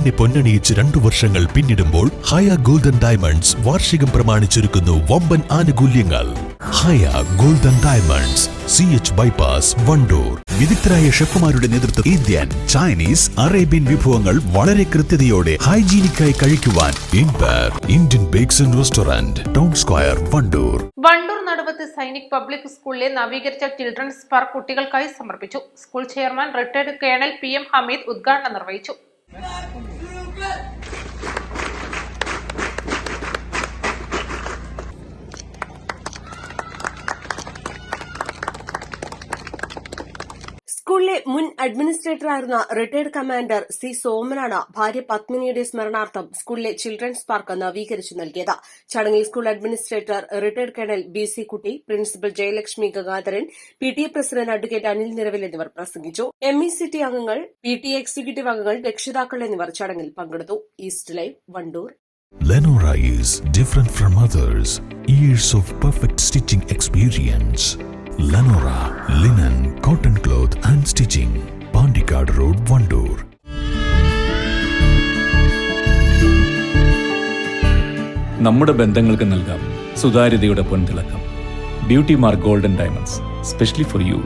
പൊന്നിനെ പൊന്നണിയിച്ച് രണ്ടു വർഷങ്ങൾ പിന്നിടുമ്പോൾ ഹയ ഗോൾഡൻ ഡയമണ്ട്സ് വാർഷികം പ്രമാണിച്ചൊരുക്കുന്നു വമ്പൻ ആനുകൂല്യങ്ങൾ. Haya golden diamonds C H bypass Wandoor. വിദഗ്ധരായ ഷെഫുമാരുടെ നേതൃത്വം ഇന്ത്യൻ ചൈനീസ് അറേബ്യൻ വിഭവങ്ങൾ വളരെ കൃത്യതയോടെ ഹൈജീനിക്കായി കഴിക്കുവാൻ Indian bakes and restaurant town square Wandoor. Wandoor Naduvath Sainik public സ്കൂളിലെ നവീകരിച്ച ചിൽഡ്രൻസ് പാർക്ക് കുട്ടികൾക്കായി സമർപ്പിച്ചു. School chairman retired colonel P M Hameed ഉദ്ഘാടനം നിർവഹിച്ചു. സ്കൂളിലെ മുൻ അഡ്മിനിസ്ട്രേറ്ററായിരുന്ന റിട്ടയർഡ് കമാൻഡർ സി സോമനാണ് ഭാര്യ പത്മിനിയുടെ സ്മരണാർത്ഥം സ്കൂളിലെ ചിൽഡ്രൻസ് പാർക്ക് നവീകരിച്ചു നൽകിയത്. ചടങ്ങിൽ school administrator retired colonel B C Kutty principal Jayalakshmi Gangadharan P T A president advocate Anil Niravil എന്നിവർ പ്രസംഗിച്ചു. എം ഇ ടി അംഗങ്ങൾ പി ടി എക്സിക്യൂട്ടീവ് അംഗങ്ങൾ രക്ഷിതാക്കൾ എന്നിവർ ചടങ്ങിൽ പങ്കെടുത്തു. East live Wandoor. Lenora is different from others. Years of perfect stitching experience. Lenora linen, cotton cloth. And stitching Pandikkad road Wandoor നമ്മുടെ ബന്ധങ്ങൾക്ക് നൽകാം സുതാര്യതയുടെ പൊൻതിളക്കം. Beauty mark golden diamonds specially for you